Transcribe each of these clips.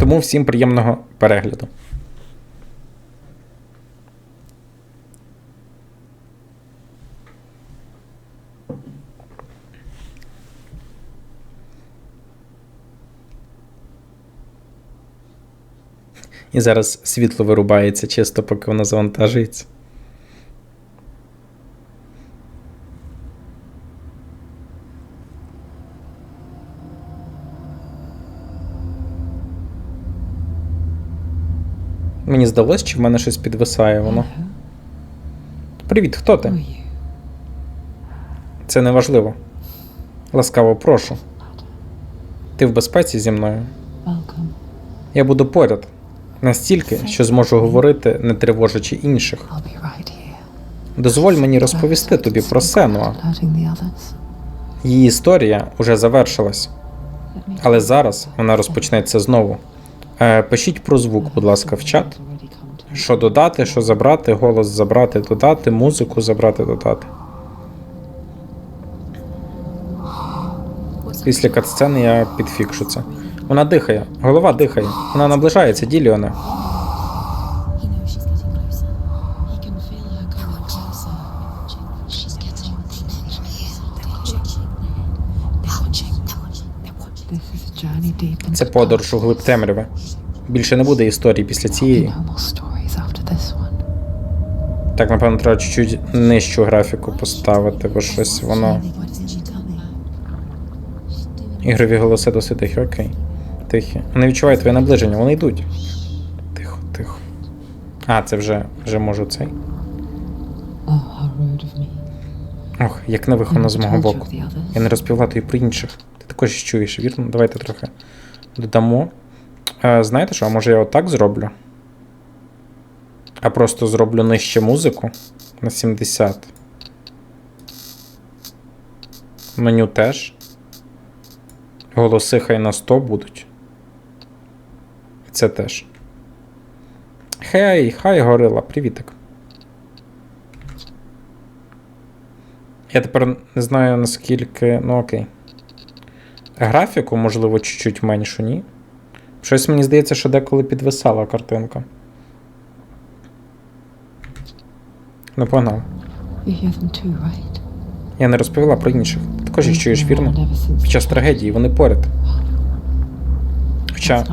Тому всім приємного перегляду. І зараз світло вирубається чисто, поки воно завантажується. Мені здалось, чи в мене щось підвисає воно. Привіт, хто ти? Це не важливо. Ласкаво прошу. Ти в безпеці зі мною. Я буду поряд. Настільки, що зможу говорити, не тривожачи інших. Дозволь мені розповісти тобі про Сенуа. Її історія уже завершилась, але зараз вона розпочнеться знову. Е, пишіть про звук, будь ласка, в чат. Що додати, що забрати, голос забрати, додати, музику забрати, додати. Після катсцени я підфікшу це. Вона дихає, голова дихає. Вона наближається, Діліоне. Це подорож у глиб темряви. Більше не буде історії після цієї. Так, напевно, треба чуть-чуть нижчу графіку поставити, бо щось воно. Ігрові голоси досить тихі, окей. Тихі. Вони відчувають твоє наближення, вони йдуть. Тихо, тихо. А, це вже, вже можу цей. Oh. Ох, як невиховано з мого боку. Я не розповіла тобі про інших. Ти також чуєш, вірно? Давайте трохи додамо. Знаєте що, а може я отак зроблю? А просто зроблю нижче музику на 70. Меню теж. Голоси хай на 100 будуть. Це теж. Хей, хай горила, привітик. Я тепер не знаю наскільки. Ну окей. Графіку, можливо, чуть-чуть меншу, ні. Щось мені здається, що деколи підвисала картинка. Ну, погнав. Right? Я не розповіла про інших. Також їх чуєш, вірно? Під час трагедії вони поряд. Хоча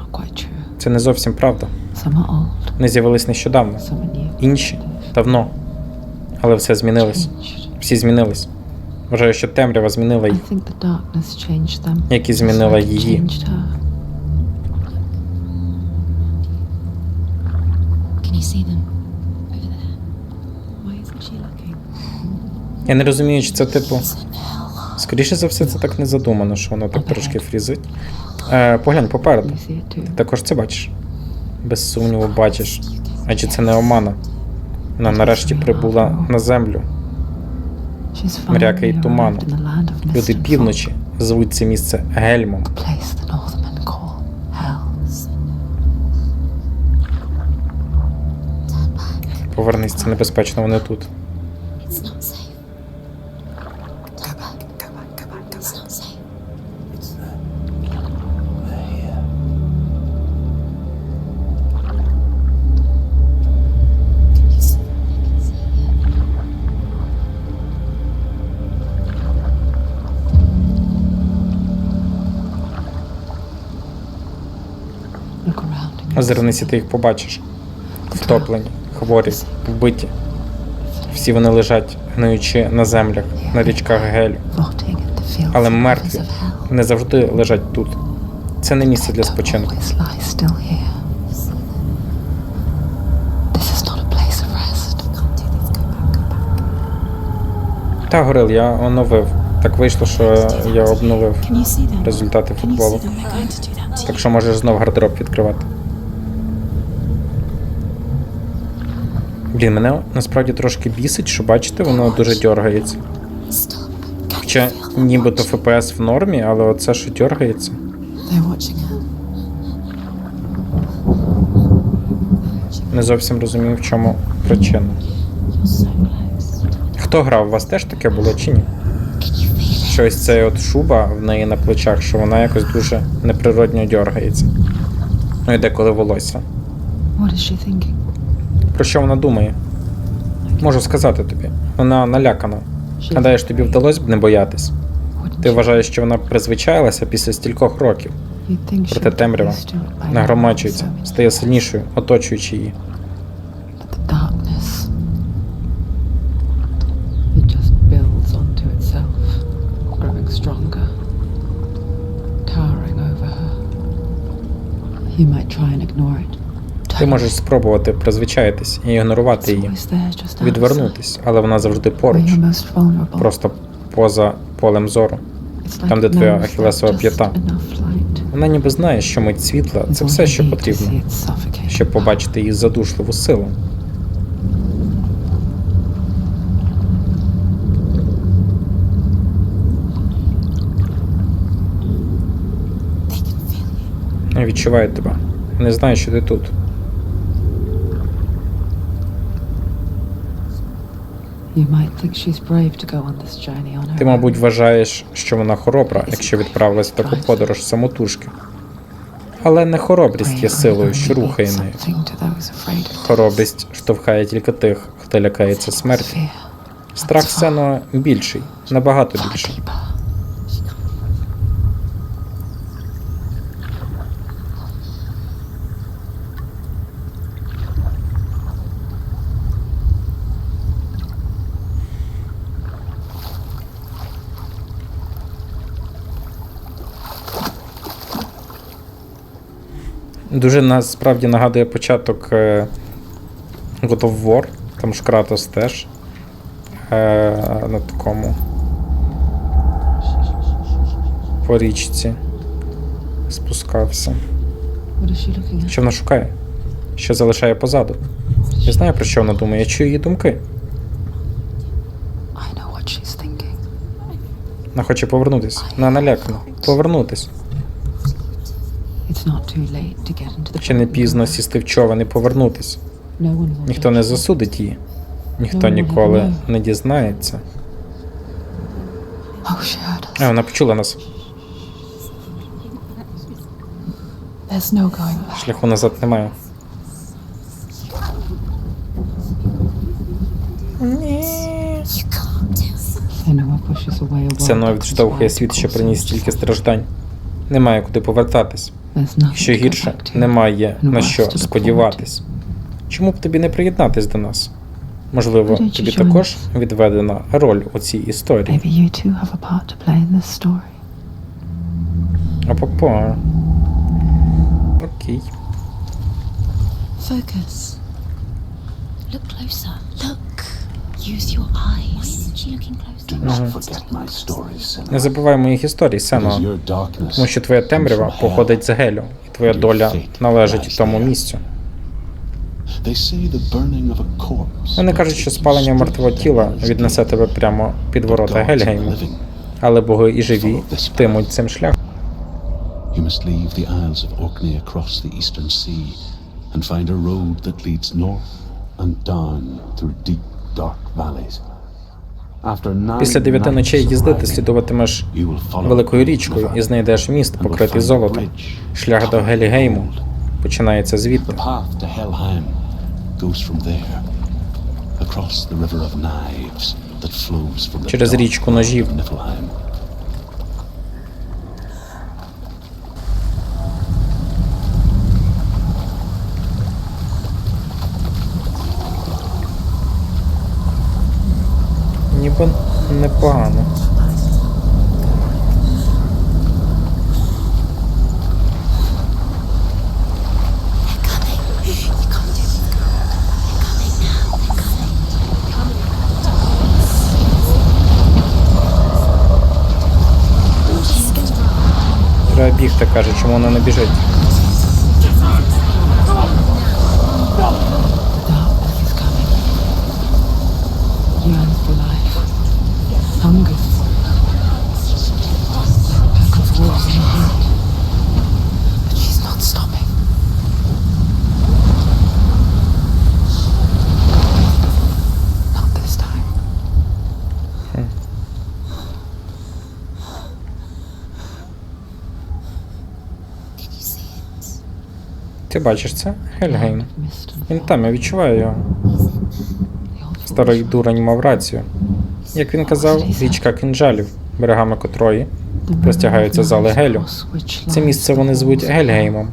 це не зовсім правда. Вони з'явились нещодавно. Інші давно. Але все змінилось. Всі змінились. Вважаю, що темрява змінила I їх. think the darkness changed them. Як і just змінила її. Я не розумію, чи це типу. Скоріше за все, це так не задумано, що воно так трошки фрізить. Е, поглянь попереду. Ти також це бачиш. Без сумніву бачиш. А чи це не омана? Вона нарешті прибула на землю. Мряка і туману. Люди півночі звуть це місце Гельмом. Повернись, це небезпечно, вони тут. And ти їх побачиш. Втоплені, хворі, вбиті. Всі вони лежать, гниючи на землях, на річках Гелю. fields Але мертві не завжди лежать тут. Це не місце для спочинку. Та, Горил, я оновив. Так вийшло, що я обновив результати футболу. Так що можеш знов гардероб відкривати. Блін, мене насправді трошки бісить, що бачите, воно дуже дергається. Хоча нібито? FPS в нормі, але оце що дергається. Не зовсім розумію, в чому причина. Хто грав? У вас теж таке було чи ні? Can you? Що ось от шуба в неї на плечах, що вона якось дуже неприродньо дергається. Ну і деколи волосся. What is she thinking? Про що вона думає? Можу сказати тобі. Вона налякана. Гадаєш, тобі вдалося б не боятись? Ти вважаєш, що вона призвичаїлася після стількох років. Проте темрява нагромаджується, стає сильнішою, оточуючи її. You might try and. Ти можеш спробувати призвичаїтись і ігнорувати її, відвернутись, але вона завжди поруч, просто поза полем зору. Там, де твоя ахілесова п'ята. Вона ніби знає, що мить світла це все, що потрібно, щоб побачити її задушливу силу. Я відчуваю тебе. Не знаю, що ти тут. Ти, мабуть, вважаєш, що вона хоробра, якщо відправилась в таку подорож самотужки. Але не хоробрість є силою, що рухає нею. Хоробрість штовхає тільки тих, хто лякається смерті. Страх сцено більший, набагато більший. Дуже насправді нагадує початок е, God of War, там ж Кратос теж е, на такому по річці спускався. Що вона шукає? Що залишає позаду? Я знаю, про що вона думає, я чую її думки. Вона хоче повернутись. Вона налякана. Повернутись. Ще не пізно сісти в човен і повернутись. Ніхто не засудить її. Ніхто ніколи не дізнається. Oh. А, вона почула нас. Шляху назад немає. World Сено that відштовхує світ, що приніс стільки страждань. Немає куди повертатись. Що гірше, немає на що сподіватись. Чому б тобі не приєднатись до нас? Можливо, тобі також відведена роль у цій історії. А попа. Окей. Focus. Look closer. Look. Use your eyes. Why isn't she looking closer? Не забувай моїх історій, Сено. Тому що твоя темрява походить з Гелю, і твоя доля належить тому місцю. Вони кажуть, що спалення мертвого тіла віднесе тебе прямо під ворота Гельгейму, але боги і живі йтимуть цим шляхом. You must leave the Isles of Orkney across the eastern sea and find a road that leads north and down through deep, dark valleys. Після дев'яти ночей їздити їзди ти слідуватимеш великою річкою і знайдеш міст, покритий золотом. Шлях до Гелігейму починається звідти. Через річку to run. Треба бігти, каже, чому вона не біжить. Ти бачиш це? Гельгейм. Він там, я відчуваю його. Старий дурень мав рацію. Як він казав, річка кинджалів, берегами котрої простягаються зали Гелю. Це місце вони звуть. Гельгеймом.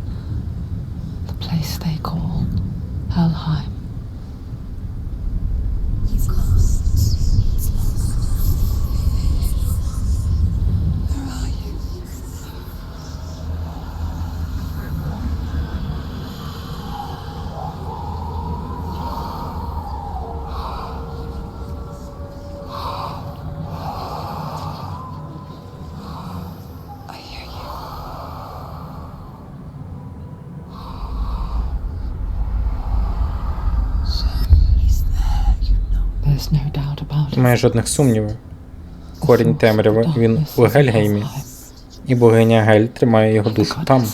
Немає жодних сумнівів. Корінь темряви, він у Гельгеймі. І богиня Гель тримає його душу там.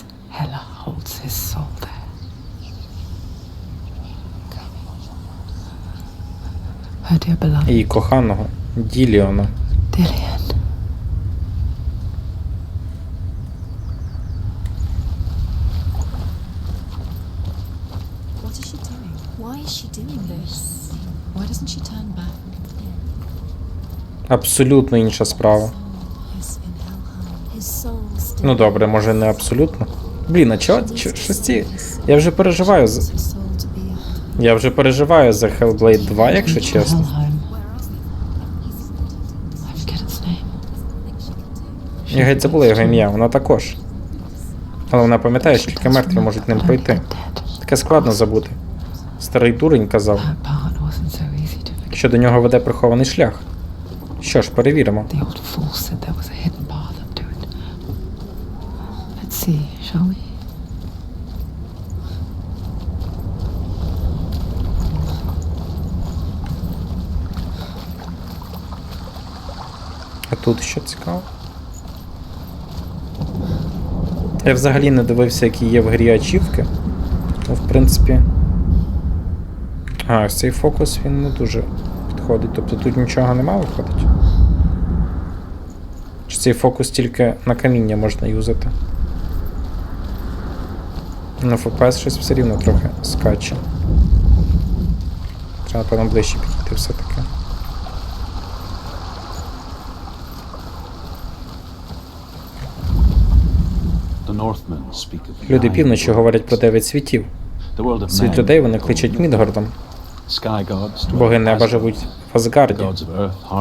Її коханого Діліона. Dillian. What is she doing? Why is she doing this? Why doesn't she turn back? Абсолютно інша справа. Ну добре, може не абсолютно. Блін, а чого? чо- Щось ці. Я вже переживаю за. Я вже переживаю за Hellblade 2, якщо чесно. Я геть забула його ім'я, вона також. Але вона пам'ятає, що тільки мертві можуть ним пройти. Таке складно забути. Старий дурень казав, що до нього веде прихований шлях. Що ж, перевіримо. The old fool said there was a hidden path up to it. Let's see, shall we? А тут що цікаво? Я взагалі не дивився, які є в грі ачівки. Ну, в принципі. А, ось цей фокус він не дуже підходить. Тобто тут нічого нема виходить. Чи цей фокус тільки на каміння можна юзати? Ну, FPS щось все рівно трохи скаче. Треба, напевно, ближче підійти все-таки. Люди півночі говорять про дев'ять світів. Світ людей вони кличуть Мідгордом. Боги неба живуть в Асгарді.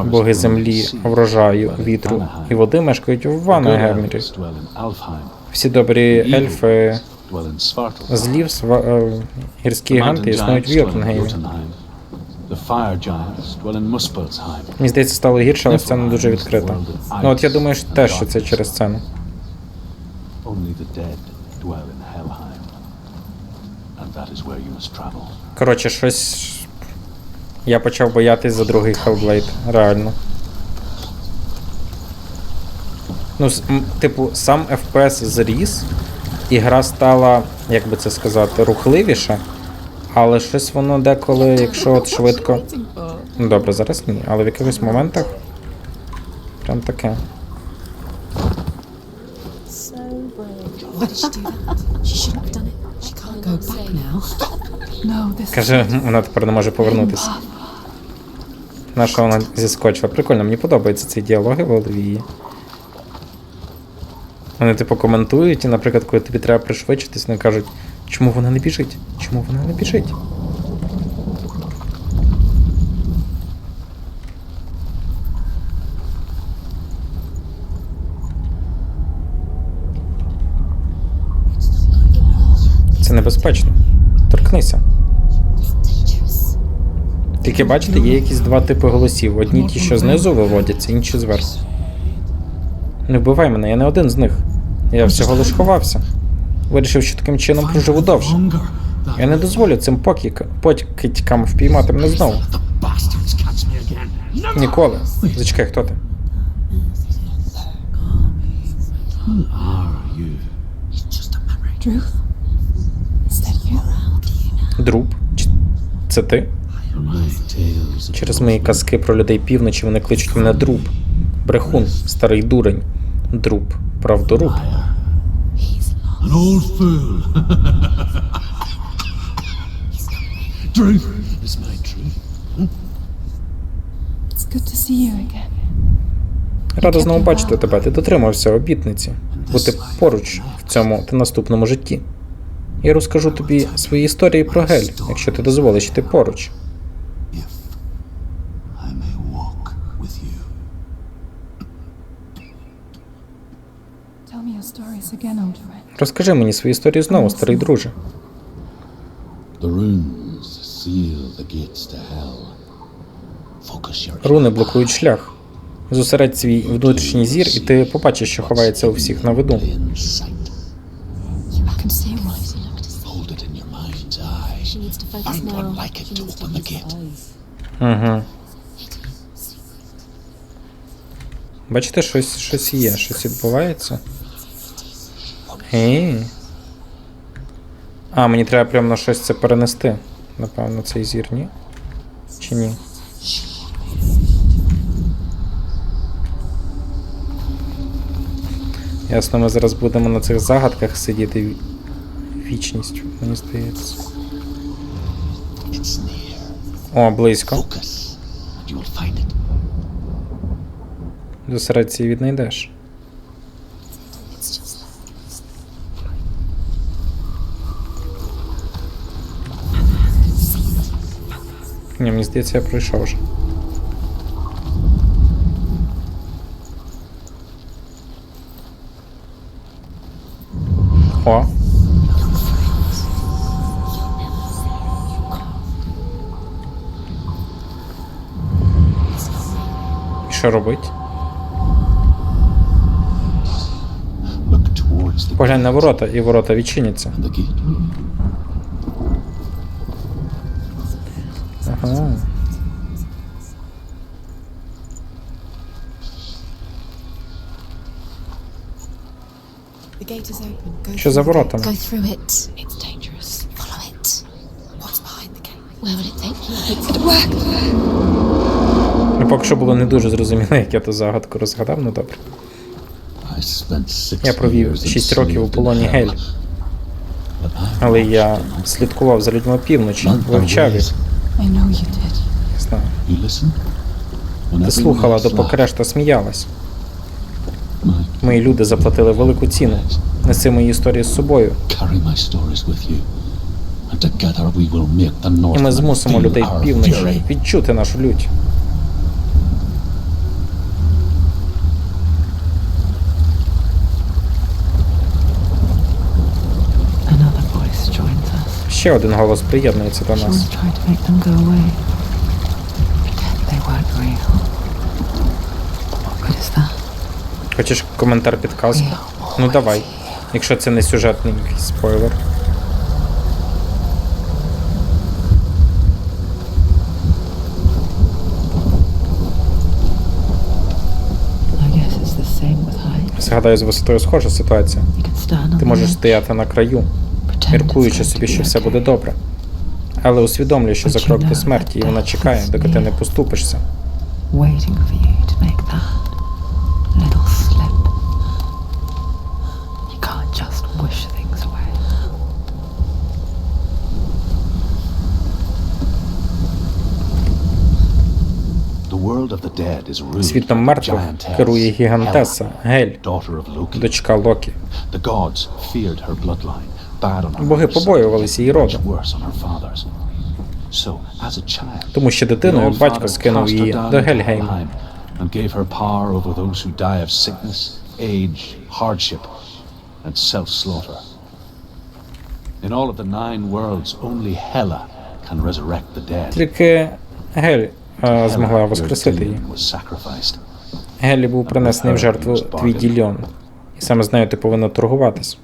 Боги землі, врожаю, вітру і води мешкають в Alfheim. Всі добрі ельфи злів, е, гірські гіганти mountain існують в Йотунгеймі. Мені здається, стало гірше, але це не дуже відкрито. Ну от я думаю, що теж що це через сцену. Only the dead dwell in Helheim. And that is where you must travel. Коротше, щось. Я почав боятись за другий Hellblade, реально. Ну, типу, сам FPS зріс, і гра стала, як би це сказати, рухливіша, але щось воно деколи, якщо от швидко. Ну добре, зараз ні, але в якихось моментах. Прям таке. So Каже, вона тепер не може повернутися. На що вона зіскочила? Прикольно, мені подобаються ці діалоги в голові. Вони типу коментують, і, наприклад, коли тобі треба пришвидшитись, вони кажуть, чому вона не біжить? Чому вона не біжить? Це небезпечно. Торкнися. Тільки бачите, є якісь два типи голосів. Одні ті, що знизу виводяться, інші зверху. Не вбивай мене, я не один з них. Я всього лиш ховався. Вирішив, що таким чином проживу довше. Я не дозволю цим покидькам впіймати мене знову. Ніколи. Зачекай, хто ти? Чи це ти? Через мої казки про людей півночі вони кличуть мене друб. Брехун, старий дурень. Друб, правдоруб. Рада знову бачити тебе. Ти дотримався обітниці бути поруч в цьому та наступному житті. Я розкажу тобі свої історії про Гель, якщо ти дозволиш йти поруч. Розкажи мені свої історії знову, старий друже. Руни блокують шлях. Зосередь свій внутрішній зір, і ти побачиш, що ховається у всіх на виду. Угу. Бачите, щось, щось є, щось відбувається. Ей. А, мені треба прямо на щось це перенести. Напевно, цей зір, ні? Чи ні? Ясно, ми зараз будемо на цих загадках сидіти ві- вічністю, мені здається. О, близько. Focus, and you will find it. Зосередься і віднайдеш. Ні, мені здається, я пройшов вже. О. І що робить? Look towards the Поглянь на ворота, і ворота відчиняться. It's gonna work. Ну, поки що було не дуже зрозуміло, як я ту загадку розгадав, ну добре. I spent six Я провів 6 років у полоні Гель, але я слідкував за людьми півночі, вивчав їх. Не знаю. You listened? When Ти слухала, допоки решта сміялась. Мої люди заплатили велику ціну. Неси мої історії з собою, і ми змусимо людей півночі відчути нашу лють. Ще один голос приєднується до нас. Хочеш коментар підказки? Ну давай. Якщо це не сюжетний якийсь спойлер. Згадаю, з висотою схожа ситуація. Ти можеш стояти на краю, міркуючи собі, що все буде добре. Але усвідомлюй, що за крок до смерті, і вона чекає, доки ти не поступишся. Світом by the мертвих giantess, керує гігантеса Hela, Гель, daughter of Loki. дочка Локі. The gods feared her bloodline, bad on her Боги mother's side, побоювалися її роду. much worse on her father's. So, as a child, Тому що the дитиною All батько Father скинув cast her її down до into Гельгейму. Helheim and gave her power over those who die of sickness, age, hardship, and self-slaughter. In all of the nine worlds, only Hela can resurrect the dead. Тільки Гель е, змогла воскресити її. Гелі був принесений в жертву твій дільйон. І саме з нею ти повинна торгуватись.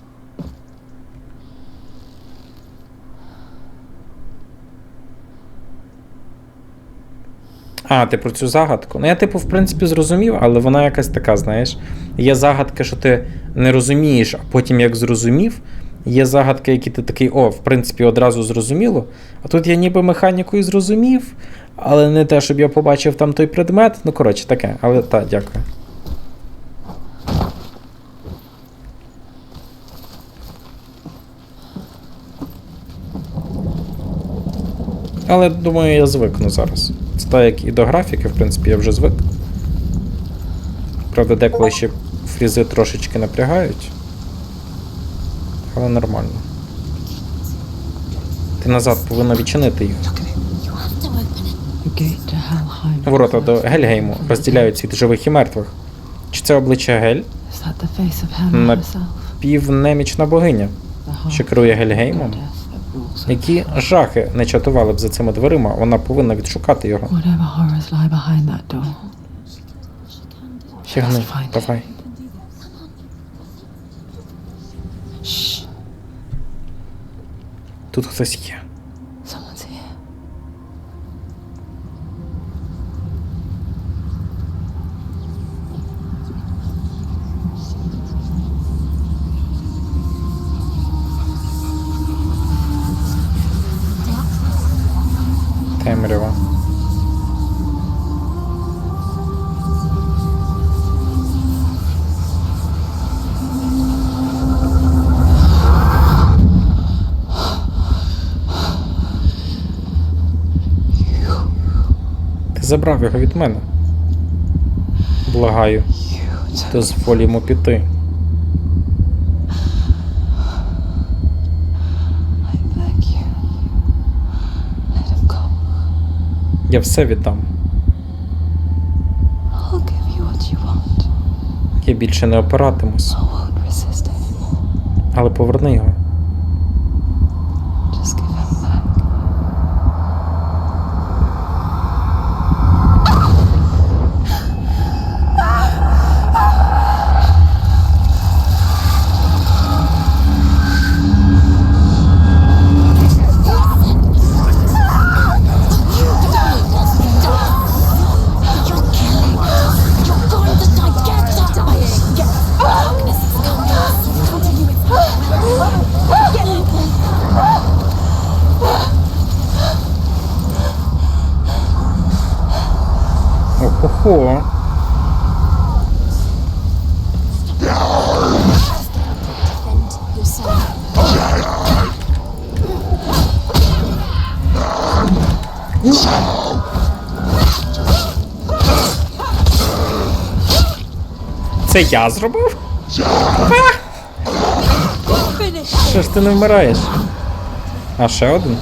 А, ти про цю загадку. Ну, я, типу, в принципі, зрозумів, але вона якась така, знаєш. Є загадки, що ти не розумієш, а потім як зрозумів. Є загадки, які ти такий, о, в принципі, одразу зрозуміло. А тут я ніби механіку і зрозумів, але не те, щоб я побачив там той предмет. Ну, коротше, таке. Але так, дякую. Але думаю, я звикну зараз. Це так, як і до графіки, в принципі, я вже звик. Правда, деколи ще фрізи трошечки напрягають. Але нормально. Ти назад повинна відчинити їх. Helheim. Ворота до Гельгейму розділяють світ живих і мертвих. Чи це обличчя Гель? Півнемічна богиня, що керує Гельгеймом? Які жахи не чатували б за цими дверима, вона повинна відшукати його. Тягни, it. давай. Тут хтось є. Забрав його від мене. Благаю, дозволь йому піти. Я все віддам. Я більше не опиратимусь, але поверни його. Це я зробив? Що ж ти не вмираєш? А ще один?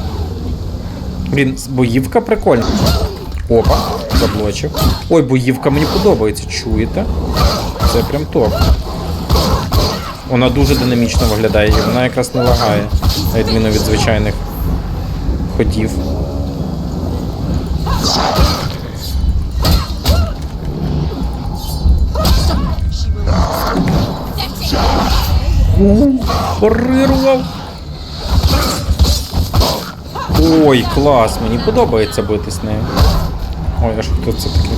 Блін, боївка прикольна. Опа, заблочив. Ой, боївка мені подобається, чуєте? Це прям топ. Вона дуже динамічно виглядає, і вона якраз не лагає, на відміну від звичайних ходів. Парирував. Ой, клас, мені подобається бити з нею. Ой, а що тут це таке?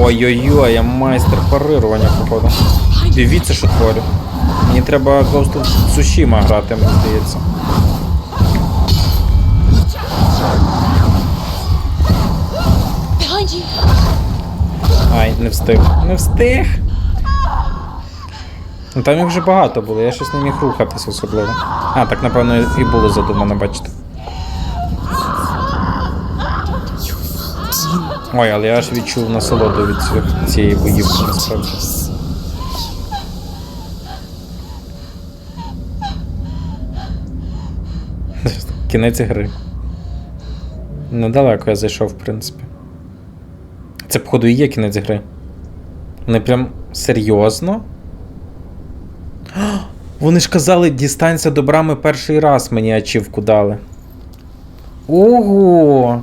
Ой-ой-ой, я майстер парирування, походу. Дивіться, що творю. Мені треба Ghost of Tsushima грати, мені здається. Behind you. Ай, не встиг. Не встиг. Ну там їх вже багато було, я щось не міг рухатись особливо. А, так напевно і було задумано, бачите. Ой, але я аж відчув насолоду від цієї боївки, насправді. Кінець гри. Недалеко я зайшов, в принципі. Це, походу, і є кінець гри. Вони прям серйозно? Вони ж казали, дістанься до брами перший раз мені ачівку дали. Ого!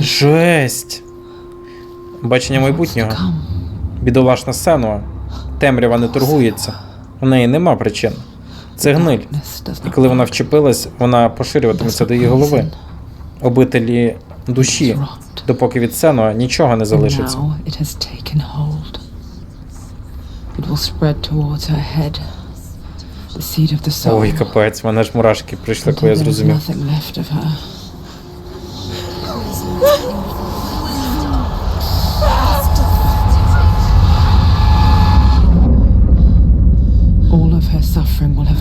Жесть! Бачення майбутнього. Бідолашна Сенуа. Темрява не торгується. У неї нема причин. Це гниль. І коли вона вчепилась, вона поширюватиметься до її голови. Обителі душі, допоки від Сенуа нічого не залишиться. Ой, капець, мене ж мурашки прийшли, коли я зрозумів.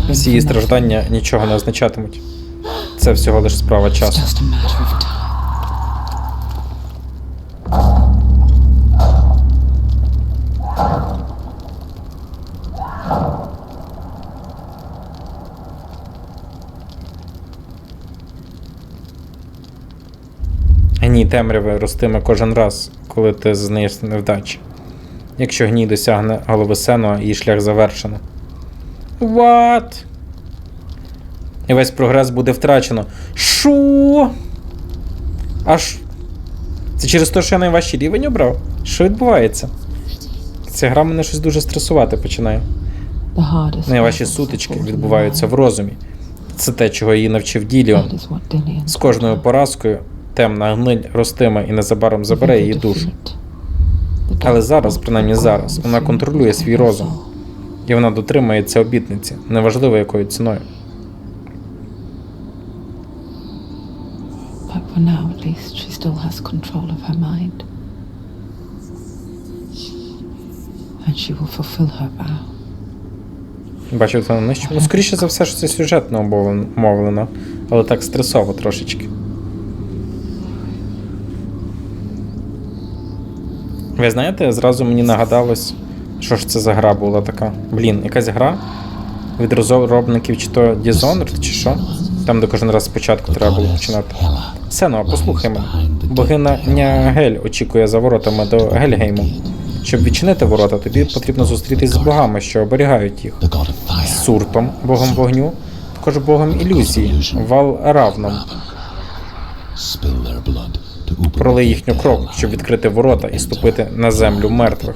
Всі її страждання нічого не означатимуть. Це всього лише справа часу. Matter. Гній темряви ростиме кожен раз, коли ти зазнаєш невдачі. Якщо гній досягне голови сену, її шлях завершено. What? І весь прогрес буде втрачено. Що? Аж. Це через те, що я найважчий рівень обрав? Що відбувається? Ця гра мене щось дуже стресувати починає. Найважчі сутички відбуваються в розумі. Це те, чого її навчив Діліон. З кожною поразкою темна гниль ростиме і незабаром забере її душу. Але зараз, принаймні зараз, вона контролює свій розум. І вона дотримується обітниці, неважливо якою ціною. For now, at least, she still has control of her mind. And she will fulfill her vow. Бачив це на нижче. Ну, скоріше за все, що це сюжетно обовлен- мовлено, але так стресово трошечки. Ви знаєте, зразу мені нагадалось, що ж це за гра була така. Блін, якась гра від розробників чи то Dishonored, чи що? Там, де кожен раз спочатку треба було починати. Сено, а послухай мене. Богиня Гель очікує за воротами до Гельгейму. Щоб відчинити ворота, тобі потрібно зустрітись з богами, що оберігають їх. Fire. Суртом, богом вогню, також богом ілюзії, Вал Равном. Пролий їхню кров, щоб відкрити ворота і ступити на землю мертвих.